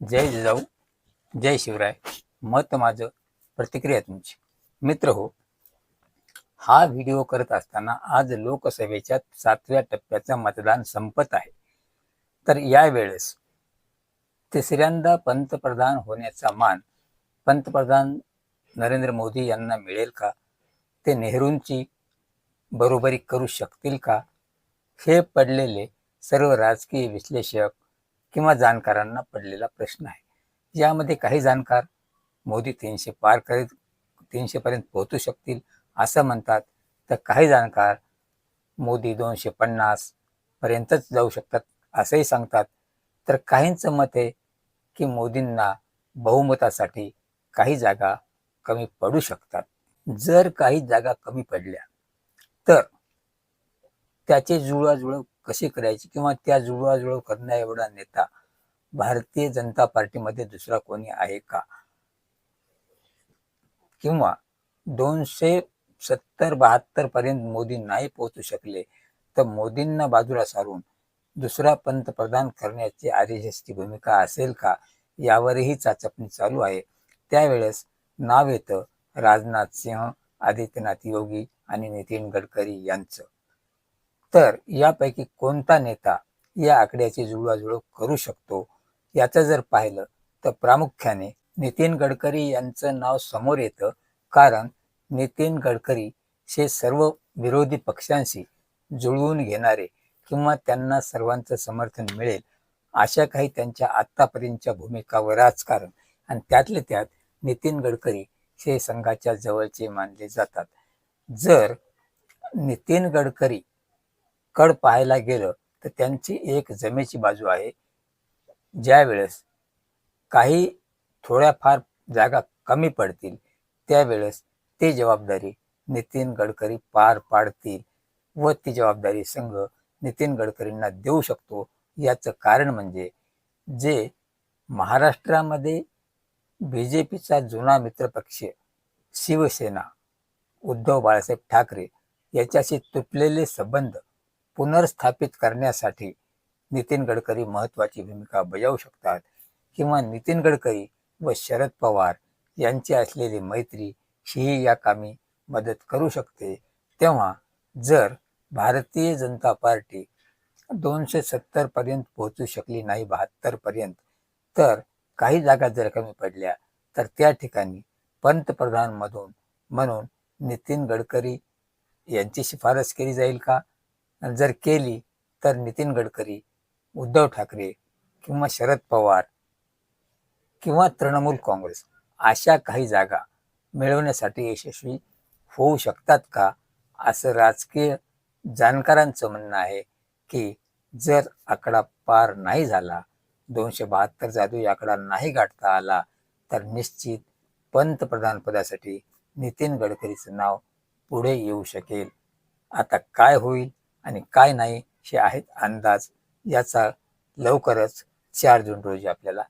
जय जिजाऊ जय शिवराय. मत माझं प्रतिक्रिया तुमची. मित्र हो हा व्हिडिओ करत असताना आज लोकसभेच्या सातव्या टप्प्याचं मतदान संपत आहे. तर यावेळेस तिसऱ्यांदा पंतप्रधान होण्याचा मान पंतप्रधान नरेंद्र मोदी यांना मिळेल का? ते नेहरूंची बरोबरी करू शकतील का? हे पडलेले सर्व राजकीय विश्लेषक किंवा जाणकारांना पडलेला प्रश्न आहे. यामध्ये काही जाणकार मोदी तीनशे पार करीत तीनशेपर्यंत पोहोचू शकतील असं म्हणतात तर काही जाणकार मोदी दोनशे पन्नास पर्यंतच जाऊ शकतात असंही सांगतात. तर काहींचं मत आहे की मोदींना बहुमतासाठी काही जागा कमी पडू शकतात. जर काही जागा कमी पडल्या तर त्याचे जुळवाजुळव कशी करायची किंवा त्या जुळवाजुळव करण्या एवढा नेता भारतीय जनता पार्टीमध्ये दुसरा कोणी आहे का? किंवा दोनशे सत्तर बहात्तर पर्यंत मोदी नाही पोहोचू शकले तर मोदींना बाजूला सारून दुसरा पंतप्रधान करण्याची आर एस भूमिका असेल का? यावरही चाचपणी चालू आहे. त्यावेळेस नाव येतं राजनाथ सिंह आदित्यनाथ योगी आणि नितीन गडकरी यांचं. तर यापैकी कोणता नेता या आकड्याची जुळवाजुळव करू शकतो? याचं जर पाहिलं तर प्रामुख्याने नितीन गडकरी यांचं नाव समोर येतं. कारण नितीन गडकरी हे सर्व विरोधी पक्षांशी जुळवून घेणारे किंवा त्यांना सर्वांचं समर्थन मिळेल अशा काही त्यांच्या आत्तापर्यंतच्या भूमिकावर राजकारण. आणि त्यातले त्यात नितीन गडकरी हे संघाच्या जवळचे मानले जातात. जर नितीन गडकरी कड पाहायला गेलं तर त्यांची एक जमेची बाजू आहे. ज्या वेळेस काही थोड्याफार जागा कमी पडतील त्यावेळेस ती जबाबदारी नितीन गडकरी पार पाडतील व ती जबाबदारी संघ नितीन गडकरींना देऊ शकतो. याचं कारण म्हणजे जे महाराष्ट्रामध्ये बी जे पीचा जुना मित्रपक्ष शिवसेना उद्धव बाळासाहेब ठाकरे याच्याशी तुटलेले संबंध पुनर्स्थापित करण्यासाठी नितीन गडकरी महत्त्वाची भूमिका बजावू शकतात. किंवा नितीन गडकरी व शरद पवार यांची असलेली मैत्री ही या कामी मदत करू शकते. तेव्हा जर भारतीय जनता पार्टी दोनशे सत्तर पर्यंत पोहोचू शकली नाही बहात्तर पर्यंत तर काही जागा जर कमी पडल्या तर त्या ठिकाणी पंतप्रधान मधून म्हणून नितीन गडकरी यांची शिफारस केली जाईल का? जर केली तर नितीन गडकरी उद्धव ठाकरे किंवा शरद पवार किंवा तृणमूल काँग्रेस अशा काही जागा मिळवण्यासाठी यशस्वी होऊ शकतात का? असं राजकीय जाणकारांचं म्हणणं आहे की जर आकडा पार नाही झाला दोनशे बहात्तर जादू आकडा नाही गाठता आला तर निश्चित पंतप्रधान पदासाठी नितीन गडकरीचं नाव पुढे येऊ शकेल. आता काय होईल? आणि काय नाही हे आहेत अंदाज. याचा लवकरच चार जून रोजी आपल्याला